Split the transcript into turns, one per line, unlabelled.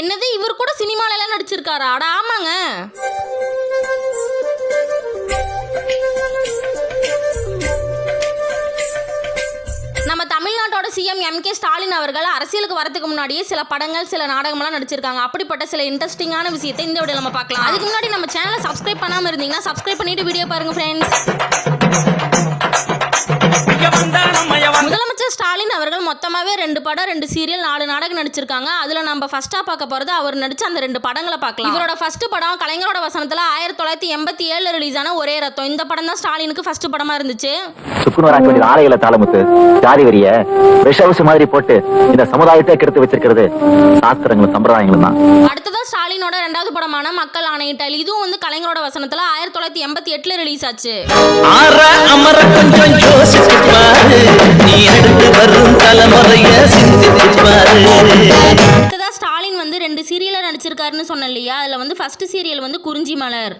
என்னது இவர் கூட சினிமால எல்லாம் நடிச்சிருக்காரா? அட ஆமாங்க. நம்ம தமிழ்நாட்டோட சிஎம் எம் கே ஸ்டாலின் அவர்கள் அரசியலுக்கு வரதுக்கு முன்னாடியே சில படங்கள் சில நாடகமெல்லாம் நடிச்சிருக்காங்க. அப்படிப்பட்ட சில இன்ட்ரெஸ்டிங்கான விஷயத்தை இந்த வீடியோ நம்ம பார்க்கலாம். அதுக்கு முன்னாடி நம்ம சேனலை சப்ஸ்கிரைப் பண்ணாமல் இருந்தீங்கன்னா சப்ஸ்கிரைப் பண்ணிட்டு வீடியோ பாருங்க ஃப்ரெண்ட்ஸ் ஸ்டாலின் அவர்கள் மொத்தமாவே ரெண்டு படம் ரெண்டு சீரியல் நாலு நாடகம் நடிச்சிருக்காங்க. அதுல நம்ம ஃபர்ஸ்டா பார்க்க போறது அவர் நடிச்ச அந்த ரெண்டு படங்களை பார்க்கலாம். இவரோட ஃபர்ஸ்ட் படம் கலைஞரோட வசனத்துல ஆயிரத்தி தொள்ளாயிரத்தி எண்பத்தி ஏழுல ரிலீஸ் ஆன ஒரே ரத்தம். இந்த படம் தான் ஸ்டாலினுக்கு ஃபர்ஸ்ட் படமா இருந்துச்சு.
சுக்குநூறாக்க ஆலையில தாளமுத்து ஜாதி வரிய விஷவசு மாதிரி போட்டு இந்த சமுதாயத்தை கெடுத்து வச்சிருக்கிறது சாஸ்திரங்களும் சம்பிரதாயங்களும் தான்.
அடுத்ததா ஸ்டாலினோட ரெண்டாவது படமான மக்கள் ஆணையிட்டல் இதுவும் வந்து கலைஞரோட வசனத்துல ஆயிரத்தி தொள்ளாயிரத்தி எண்பத்தி எட்டுல ரிலீஸ் ஆச்சு. ரெண்டு நடிச்சிருக்காருன்னு சொன்னேன் இல்லையா? அதில் வந்து ஃபர்ஸ்ட் சீரியல் வந்து குறிஞ்சி மலர்.